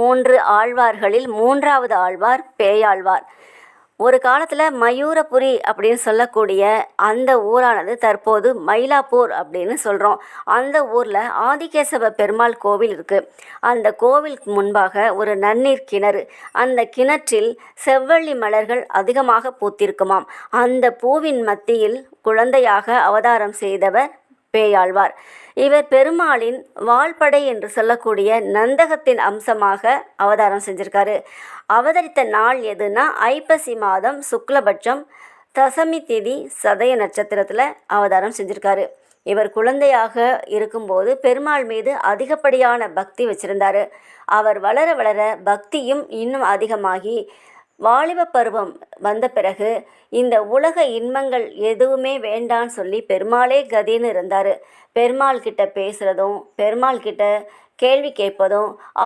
மூன்று ஆழ்வார்களில் மூன்றாவது ஆழ்வார் பேயாழ்வார். ஒரு காலத்தில் மயூரபுரி அப்படின்னு சொல்லக்கூடிய அந்த ஊரானது தற்போது மயிலாப்பூர் அப்படின்னு சொல்கிறோம் அந்த ஊரில் ஆதிகேசவ பெருமாள் கோவில் இருக்குது அந்த கோவிலுக்கு முன்பாக ஒரு நன்னீர் கிணறு. அந்த கிணற்றில் செவ்வள்ளி மலர்கள் அதிகமாக பூத்திருக்குமாம். அந்த பூவின் மத்தியில் குழந்தையாக அவதாரம் செய்தவர் பேயாழ்வார். இவர் பெருமாளின் வாள்படை என்று சொல்லக்கூடிய நந்தகத்தின் அம்சமாக அவதாரம் செஞ்சிருக்காரு. அவதரித்த நாள் எதுனா ஐப்பசி மாதம் சுக்லபட்சம் தசமி திதி சதய நட்சத்திரத்தில் அவதாரம் செஞ்சிருக்காரு. இவர் குழந்தையாக இருக்கும்போது பெருமாள் மீது அதிகப்படியான பக்தி வச்சிருந்தாரு. அவர் வளர வளர பக்தியும் இன்னும் அதிகமாகி வாலிப பருவம் வந்த பிறகு இந்த உலக இன்பங்கள் எதுவுமே வேண்டான்னு சொல்லி பெருமாளே கதின்னு இருந்தார். பெருமாள் கிட்ட பேசுகிறதும் பெருமாள் கிட்ட கேள்வி கேட்பதும்